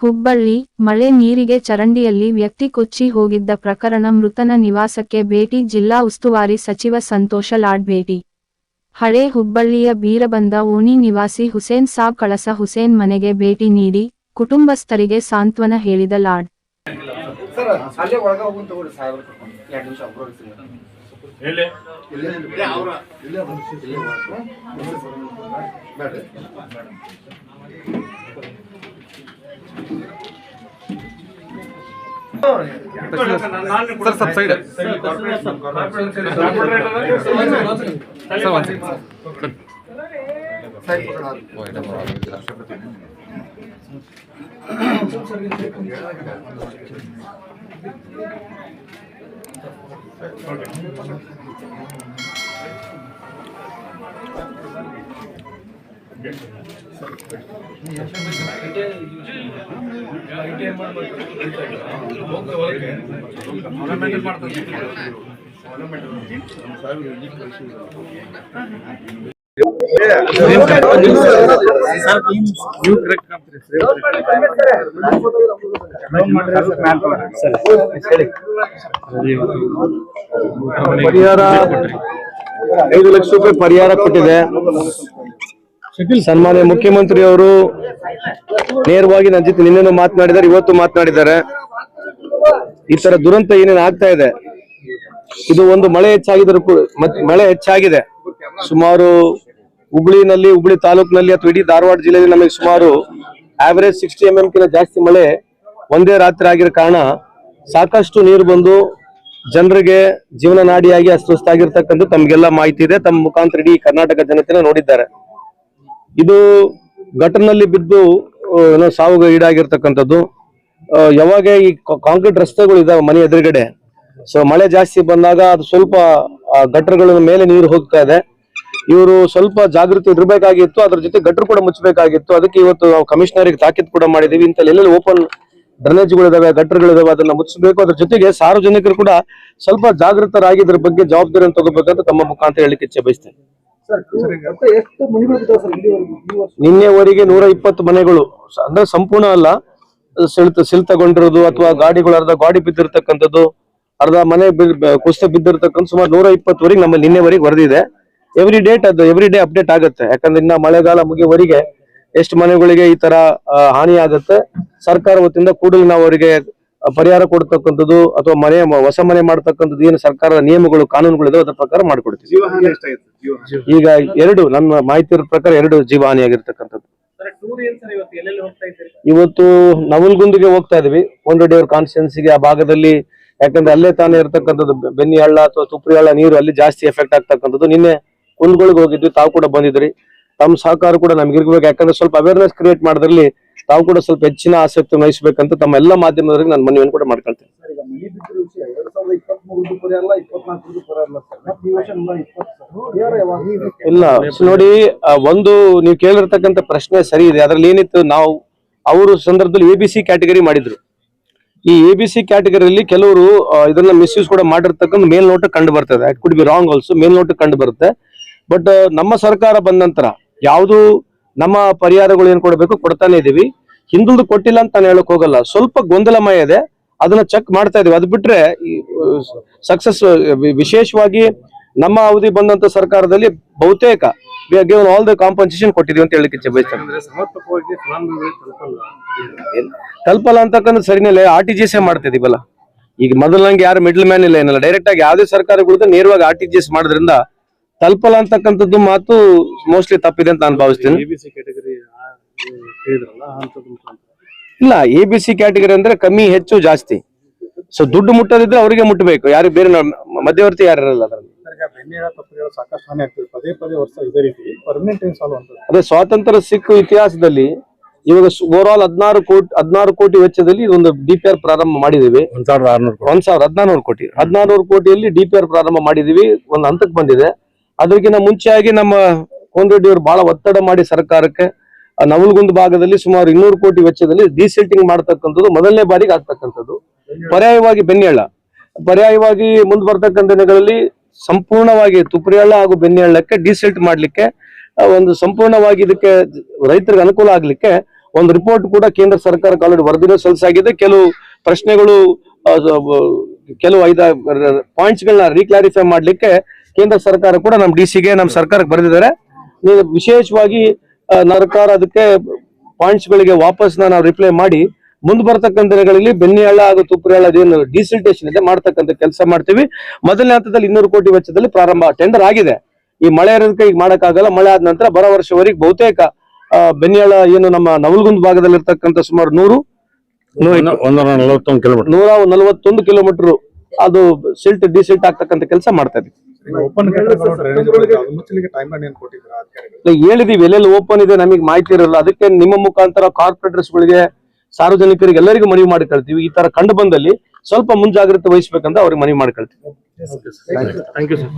ಹುಬ್ಬಳ್ಳಿ ಮಳೆ ನೀರಿಗೆ ಚರಂಡಿಯಲ್ಲಿ ವ್ಯಕ್ತಿ ಕೊಚ್ಚಿ ಹೋಗಿದ್ದ ಪ್ರಕರಣ ಮೃತನ ನಿವಾಸಕ್ಕೆ ಭೇಟಿ ಜಿಲ್ಲಾ ಉಸ್ತುವಾರಿ ಸಚಿವ ಸಂತೋಷ ಲಾಡ್ ಭೇಟಿ. ಹಳೆ ಹುಬ್ಬಳ್ಳಿಯ ಬೀರಬಂದ ಓಣಿ ನಿವಾಸಿ ಹುಸೇನ್ ಸಾಬ್ ಕಳಸ ಹುಸೇನ್ ಮನೆಗೆ ಭೇಟಿ ನೀಡಿ ಕುಟುಂಬಸ್ಥರಿಗೆ ಸಾಂತ್ವನ ಹೇಳಿದ ಲಾಡ್ ಸರ್ ಅಲ್ಲೇ ಒಳಗೆ ಹೋಗಿ ತಗೊಳ್ಳಿ ಸಾಹೇಬ್ರು ಕರ್ಕೊಂಡು ಎರಡು ನಿಮಿಷ ಒಬ್ಬರು ಎಲ್ಲಿ ಸರ್ ಸಬ್ ಸೈಡ್ ಪರಿಹಾರ ಐದು ಲಕ್ಷ ರೂಪಾಯಿ ಪರಿಹಾರ ಕೊಟ್ಟಿದೆ. ಸನ್ಮಾನ್ಯ ಮುಖ್ಯಮಂತ್ರಿ ಅವರು ನೇರವಾಗಿ ನನ್ನ ಜೊತೆ ನಿನ್ನೆನೂ ಮಾತನಾಡಿದ್ದಾರೆ, ಇವತ್ತು ಮಾತನಾಡಿದ್ದಾರೆ. ಈ ತರ ದುರಂತ ಏನೇನು ಆಗ್ತಾ ಇದೆ, ಇದು ಒಂದು ಮಳೆ ಹೆಚ್ಚಾಗಿದ್ರು ಮಳೆ ಹೆಚ್ಚಾಗಿದೆ. ಸುಮಾರು ಹುಬ್ಳಿನಲ್ಲಿ, ಹುಬ್ಳಿ ತಾಲೂಕಿನಲ್ಲಿ ಅಥವಾ ಇಡೀ ಧಾರವಾಡ ಜಿಲ್ಲೆಯಲ್ಲಿ ನಮಗೆ ಸುಮಾರು ಆವರೇಜ್ ಸಿಕ್ಸ್ಟಿ ಎಂ ಎಂ ಜಾಸ್ತಿ ಮಳೆ ಒಂದೇ ರಾತ್ರಿ ಆಗಿರೋ ಕಾರಣ ಸಾಕಷ್ಟು ನೀರು ಬಂದು ಜನರಿಗೆ ಜೀವನ ನಾಡಿಯಾಗಿ ಅಸ್ವಸ್ಥಾಗಿರ್ತಕ್ಕಂಥ ತಮ್ಗೆಲ್ಲ ಮಾಹಿತಿ ಇದೆ. ತಮ್ಮ ಮುಖಾಂತರ ಇಡೀ ಕರ್ನಾಟಕ ಜನತೆನ ನೋಡಿದ್ದಾರೆ. ಇದು ಘಟನಲ್ಲಿ ಬಿದ್ದು ಏನೋ ಸಾವಿಗೆ ಈಡಾಗಿರ್ತಕ್ಕಂಥದ್ದು. ಯಾವಾಗ ಈ ಕಾಂಕ್ರೀಟ್ ರಸ್ತೆಗಳು ಇದಾವೆ ಮನೆ ಎದುರುಗಡೆ ಸೊ ಮಳೆ ಜಾಸ್ತಿ ಬಂದಾಗ ಅದು ಸ್ವಲ್ಪ ಆ, ಗಟರ್ಗಳ ಮೇಲೆ ನೀರು ಹೋಗ್ತಾ ಇದೆ. ಇವರು ಸ್ವಲ್ಪ ಜಾಗೃತಿ ಇರಬೇಕಾಗಿತ್ತು ಅದ್ರ ಜೊತೆ ಗಟ್ರು ಕೂಡ ಮುಚ್ಚಬೇಕಾಗಿತ್ತು ಅದಕ್ಕೆ ಇವತ್ತು ನಾವು ಕಮಿಷನರಿಗೆ ತಾಕೀತು ಕೂಡ ಮಾಡಿದೀವಿ. ಇಂಥ ಎಲ್ಲೆಲ್ಲಿ ಓಪನ್ ಡ್ರನೇಜ್ಗಳಿದಾವೆ ಗಟ್ಟರ್ಗಳಿದಾವೆ ಅದನ್ನ ಮುಚ್ಚಬೇಕು ಅದ್ರ ಜೊತೆಗೆ ಸಾರ್ವಜನಿಕರು ಕೂಡ ಸ್ವಲ್ಪ ಜಾಗೃತರಾಗಿ ಇದ್ರ ಬಗ್ಗೆ ಜವಾಬ್ದಾರಿಯನ್ನು ತಗೋಬೇಕಂತ ತಮ್ಮ ಮುಖಾಂತರ ಹೇಳಿಕೆ ಇಚ್ಛೆ ಬಯಸ್ತೇನೆ. ಎಷ್ಟು ಮನೆಗಳು ಸರ್ ಇಲ್ಲಿವರೆಗೂ? ನಿನ್ನೆವರೆಗೆ ನೂರ ಇಪ್ಪತ್ತು ಮನೆಗಳು ಅಂದ್ರೆ ಸಂಪೂರ್ಣ ಅಲ್ಲ. ಸಿಳ್ತ ಸಿಳ್ತಗೊಂಡಿರೋದು ಅಥವಾ ಗಾಡಿಗಳು ಅರ್ಧ ಗಾಡಿ ಬಿದ್ದಿರ್ತಕ್ಕಂಥದ್ದು ಅರ್ಧ ಮನೆ ಕುಸ್ತ ಬಿದ್ದಿರ್ತಕ್ಕಂಥ ಸುಮಾರು ನೂರ ಇಪ್ಪತ್ತುವರೆಗೆ ನಮ್ಮ ನಿನ್ನೆವರೆಗೆ ವರದಿದೆ ಎವ್ರಿ ಡೇಟ್ ಅದು ಎವ್ರಿ ಡೇ ಅಪ್ಡೇಟ್ ಆಗುತ್ತೆ. ಯಾಕಂದ್ರೆ ಇನ್ನ ಮಳೆಗಾಲ ಮುಗಿಯವರೆಗೆ ಎಷ್ಟು ಮನೆಗಳಿಗೆ ಈ ತರ ಹಾನಿ ಆಗುತ್ತೆ ಸರ್ಕಾರ ವತಿಯಿಂದ ಕೂಡಲೇ ನಾವು ಅವರಿಗೆ ಪರಿಹಾರ ಕೊಡ್ತಕ್ಕಂಥದ್ದು ಅಥವಾ ಮನೆ ಹೊಸ ಮನೆ ಮಾಡ್ತಕ್ಕಂಥದ್ದು ಏನು ಸರ್ಕಾರದ ನಿಯಮಗಳು ಕಾನೂನುಗಳು ಇದೆ ಅದ್ರ ಪ್ರಕಾರ ಮಾಡ್ಕೊಡ್ತೀವಿ. ಜೀವಹಾನಿ ಈಗ ಎರಡು ನನ್ನ ಮಾಹಿತಿ ಪ್ರಕಾರ ಎರಡು ಜೀವ ಹಾನಿಯಾಗಿರ್ತಕ್ಕಂಥದ್ದು ಇವತ್ತು ನವಲ್ಗುಂದಿಗೆ ಹೋಗ್ತಾ ಇದೀವಿ. ಕೊಂಡೋಡಿ ಅವ್ರ ಕಾನ್ಸ್ಟಿಟ್ಯೂನ್ಸಿಗೆ ಆ ಭಾಗದಲ್ಲಿ ಯಾಕಂದ್ರೆ ಅಲ್ಲೇ ತಾನೇ ಇರತಕ್ಕಂಥದ್ದು ಬೆನ್ನಿ ಹಳ್ಳ ಅಥವಾ ತುಪ್ರಿ ಹಳ್ಳ ನೀರು ಅಲ್ಲಿ ಜಾಸ್ತಿ ಎಫೆಕ್ಟ್ ಆಗ್ತಕ್ಕಂಥದ್ದು. ನಿನ್ನೆ ಕುಂದಗಳಿಗೆ ಹೋಗಿದ್ವಿ ತಾವು ಕೂಡ ಬಂದಿದ್ರಿ. ತಮ್ಮ ಸಹಕಾರ ಕೂಡ ನಮ್ಗೆ ಇರ್ಬೇಕು. ಯಾಕಂದ್ರೆ ಸ್ವಲ್ಪ ಅವೇರ್ನೆಸ್ ಕ್ರಿಯೇಟ್ ಮಾಡೋದ್ರಲ್ಲಿ ತಾವು ಕೂಡ ಸ್ವಲ್ಪ ಹೆಚ್ಚಿನ ಆಸಕ್ತಿ ವಹಿಸಬೇಕಂತ ತಮ್ಮ ಎಲ್ಲ ಮಾಧ್ಯಮದವರಿಗೆ ನಾನು ಮನವಿಯನ್ನು ಕೂಡ ಮಾಡ್ಕೊಳ್ತೇನೆ. ಇಲ್ಲ ನೋಡಿ ಒಂದು ನೀವು ಕೇಳಿರ್ತಕ್ಕಂಥ ಪ್ರಶ್ನೆ ಸರಿ ಇದೆ. ಅದ್ರಲ್ಲಿ ಏನಿತ್ತು ನಾವು ಅವರು ಸಂದರ್ಭದಲ್ಲಿ ಎ ಬಿ ಸಿ ಕ್ಯಾಟಗರಿ ಮಾಡಿದ್ರು. ಈ ಎ ಬಿ ಸಿ ಕ್ಯಾಟಗರಿಯಲ್ಲಿ ಕೆಲವರು ಇದನ್ನ ಇದನ್ನ ಮಿಸ್ಯೂಸ್ ಕೂಡ ಮಾಡಿರ್ತಕ್ಕಂಥ ಮೇಲ್ನೋಟ ಕಂಡು ಬರ್ತದೆ. It could be wrong also ಮೇಲ್ನೋಟ ಕಂಡು ಬರುತ್ತೆ. ಬಟ್ ನಮ್ಮ ಸರ್ಕಾರ ಬಂದ ನಂತರ ಯಾವುದು ನಮ್ಮ ಪರಿಹಾರಗಳು ಏನ್ ಕೊಡಬೇಕು ಕೊಡ್ತಾನೆ ಇದೀವಿ. ಹಿಂದುಳಿದು ಕೊಟ್ಟಿಲ್ಲ ಅಂತ ನಾನು ಹೇಳಕ್ ಹೋಗಲ್ಲ. ಸ್ವಲ್ಪ ಗೊಂದಲಮಯ ಇದೆ. ಅದನ್ನ ಚೆಕ್ ಮಾಡ್ತಾ ಇದೀವಿ. ಅದ್ ಬಿಟ್ರೆ ಸಕ್ಸಸ್ ವಿಶೇಷವಾಗಿ ನಮ್ಮ ಅವಧಿ ಬಂದಂತ ಸರ್ಕಾರದಲ್ಲಿ ಬಹುತೇಕ ಗಿವನ್ ಆಲ್ ದ ಕಾಂಪನ್ಸೇಷನ್ ಕೊಟ್ಟಿದೀವಿ ಅಂತ ಹೇಳಲಿಕ್ಕೆ ಇಚ್ಛೆ ತಲುಪಲ್ಲ? ಅಂತಕ್ಕಂಥ ಸರಿನೇ ಆರ್ ಟಿ ಜಿ ಎಸ್ ಮಾಡ್ತಾ ಇದೀವಲ್ಲ. ಈಗ ಮೊದಲಂಗೆ ಯಾರು ಮಿಡ್ಲ್ ಮ್ಯಾನ್ ಇಲ್ಲ ಏನಲ್ಲ. ಡೈರೆಕ್ಟ್ ಆಗಿ ಯಾವುದೇ ಸರ್ಕಾರಗಳು ನೇರವಾಗಿ ಆರ್ ಟಿ ಜಿ ಎಸ್ ಮಾಡೋದ್ರಿಂದ ತಲುಪಲ್ಲ ಅಂತಕ್ಕಂಥದ್ದು ಮಾತು ಮೋಸ್ಟ್ಲಿ ತಪ್ಪಿದೆ ಅಂತ ನಾನು ಭಾವಿಸ್ತೀನಿ. ಕ್ಯಾಟಗರಿ ಹೇಳಿದ್ರಲ್ಲ ಇಲ್ಲ ಎ ಬಿ ಸಿ ಕ್ಯಾಟಗರಿ ಅಂದ್ರೆ ಕಮ್ಮಿ ಹೆಚ್ಚು ಜಾಸ್ತಿ. ಸೊ ದುಡ್ಡು ಮುಟ್ಟೋದಿದ್ರೆ ಅವರಿಗೆ ಮುಟ್ಟಬೇಕು ಯಾರು ಬೇರೆ ನ- ಮಧ್ಯವರ್ತಿ ಯಾರು ಇರಲ್ಲ ಅದರಲ್ಲಿ? ಈಗ ಬೆನ್ನೇಳ ತಪ್ಪುಗಳು ಸಾಕಷ್ಟು ಹಾನಿ ಆಗ್ತದೆ. ಪದೇ ಪದೇ ವರ್ಷ ಇದೇ ರೀತಿ. ಪರ್ಮನೆಂಟ್ ಏನ್ ಸಾಲ್ವ್ ಅಂತ ಅದೇ ಸ್ವಾತಂತ್ರ್ಯ ಸಿಕ್ಕು ಇತಿಹಾಸದಲ್ಲಿ ಇವಾಗ ಓವರ್ ಆಲ್ ಹದಿನಾರು ಕೋಟಿ ಹದಿನಾರು ಕೋಟಿ ವೆಚ್ಚದಲ್ಲಿ ಒಂದು ಡಿ ಪಿ ಆರ್ ಪ್ರಾರಂಭ ಮಾಡಿದೀವಿ ಒಂದ್ ಸಾವಿರದ ಆರ್ನೂರು ಒಂದ್ ಸಾವಿರ ಹದಿನಾರು ಕೋಟಿ. ಹದಿನಾರು ಕೋಟಿಯಲ್ಲಿ ಡಿ ಪಿ ಆರ್ ಪ್ರಾರಂಭ ಮಾಡಿದೀವಿ ಒಂದು ಹಂತಕ್ಕೆ ಬಂದಿದೆ. ಅದಕ್ಕಿಂತ ಮುಂಚೆಯಾಗಿ ನಮ್ಮ ಕೋನರೆಡ್ಡಿ ಅವರು ಬಹಳ ಒತ್ತಡ ಮಾಡಿ ಸರ್ಕಾರಕ್ಕೆ ನವಲ್ಗುಂದ್ ಭಾಗದಲ್ಲಿ ಸುಮಾರು ಇನ್ನೂರು ಕೋಟಿ ವೆಚ್ಚದಲ್ಲಿ ಡಿಸಿಲ್ಟಿಂಗ್ ಮಾಡ್ತಕ್ಕಂಥದ್ದು ಮೊದಲನೇ ಬಾರಿಗೆ ಆಗ್ತಕ್ಕಂಥದ್ದು. ಪರ್ಯಾಯವಾಗಿ ಬೆನ್ನೆಳ್ಳ. ಪರ್ಯಾಯವಾಗಿ ಮುಂದೆ ಬರ್ತಕ್ಕಂಥ ದಿನಗಳಲ್ಲಿ ಸಂಪೂರ್ಣವಾಗಿ ತುಪ್ರಿಹಳ್ಳ ಹಾಗೂ ಬೆನ್ನೆಳ್ಳಕ್ಕೆ ಡಿಸಿಲ್ಟ್ ಮಾಡ್ಲಿಕ್ಕೆ ಒಂದು ಸಂಪೂರ್ಣವಾಗಿ ಇದಕ್ಕೆ ರೈತರಿಗೆ ಅನುಕೂಲ ಆಗ್ಲಿಕ್ಕೆ ಒಂದು ರಿಪೋರ್ಟ್ ಕೂಡ ಕೇಂದ್ರ ಸರ್ಕಾರಕ್ಕೆ ಆಲ್ರೆಡಿ ವರದಿನೂ ಸಲ್ಲಿಸಾಗಿದೆ. ಕೆಲವು ಪ್ರಶ್ನೆಗಳು ಕೆಲವು ಐದ ಪಾಯಿಂಟ್ಸ್ ಗಳನ್ನ ರೀಕ್ಲಾರಿಫೈ ಮಾಡ್ಲಿಕ್ಕೆ ಕೇಂದ್ರ ಸರ್ಕಾರ ಕೂಡ ನಮ್ಮ ಡಿ ಸಿಗೆ ನಮ್ಮ ಸರ್ಕಾರಕ್ಕೆ ಬರೆದಿದ್ದಾರೆ. ನೀವು ವಿಶೇಷವಾಗಿ ಸರ್ಕಾರ ಅದಕ್ಕೆ ಪಾಯಿಂಟ್ಸ್ ಗಳಿಗೆ ವಾಪಸ್ ನಾವು ರಿಪ್ಲೈ ಮಾಡಿ ಮುಂದೆ ಬರ್ತಕ್ಕಂಥ ದಿನಗಳಲ್ಲಿ ಬೆನ್ನಿಹಳ್ಳ ಹಾಗೂ ತುಪ್ಪರಿಹಳ್ಳ ಅದೇನು ಡಿಸಿಲ್ಟೇಷನ್ ಇದೆ ಮಾಡ್ತಕ್ಕಂಥ ಕೆಲಸ ಮಾಡ್ತೀವಿ. ಮೊದಲನೇ ಹಂತದಲ್ಲಿ ಇನ್ನೂರು ಕೋಟಿ ವೆಚ್ಚದಲ್ಲಿ ಪ್ರಾರಂಭ ಟೆಂಡರ್ ಆಗಿದೆ. ಈ ಮಳೆ ಇರೋದಕ್ಕೆ ಈಗ ಮಾಡಕ್ಕಾಗಲ್ಲ ಮಳೆ ಆದ ನಂತರ ಬರೋ ವರ್ಷವರೆಗೆ ಬಹುತೇಕ ಬೆನ್ನಿಹಳ್ಳ ಏನು ನಮ್ಮ ನವಲ್ಗುಂದ್ ಭಾಗದಲ್ಲಿ ಇರ್ತಕ್ಕಂಥ ಸುಮಾರು ನೂರು ನೂರ ನಲವತ್ತೊಂದು ಕಿಲೋಮೀಟರ್ ಅದು ಸಿಲ್ಟ್ ಡಿಸಿಲ್ಟ್ ಆಗ್ತಕ್ಕಂಥ ಕೆಲಸ ಮಾಡ್ತಾ ಇದ್ವಿ ಓಪನ್ ಡ್ರೈನೇಜ್ ಅದು ಮುಚ್ಚಲಿಕ್ಕೆ ಟೈಮ್ ಲೈನ್ ಏನ್ ಕೊಟ್ಟಿದ್ದೀರಾ ಅಧಿಕಾರಿಗಳು? ಇಲ್ಲ, ಹೇಳಿದೀವಿ ಎಲ್ಲೆಲ್ಲಿ ಓಪನ್ ಇದೆ ನಮಗೆ ಮಾಹಿತಿ ಇರಲ್ಲ. ಅದಕ್ಕೆ ನಿಮ್ಮ ಮುಖಾಂತರ ಕಾರ್ಪೊರೇಟರ್ಸ್ ಗಳಿಗೆ ಸಾರ್ವಜನಿಕರಿಗೆ ಎಲ್ಲರಿಗೂ ಮನವಿ ಮಾಡಿ ಕಳ್ತೀವಿ ಈ ತರ ಕಂಡು ಬಂದಲ್ಲಿ ಸ್ವಲ್ಪ ಮುಂಜಾಗ್ರತೆ ವಹಿಸ್ಬೇಕಂತ ಅವ್ರಿಗೆ ಮನವಿ ಮಾಡಿ ಕಳ್ತೀವಿ ಥ್ಯಾಂಕ್ ಯು ಸರ್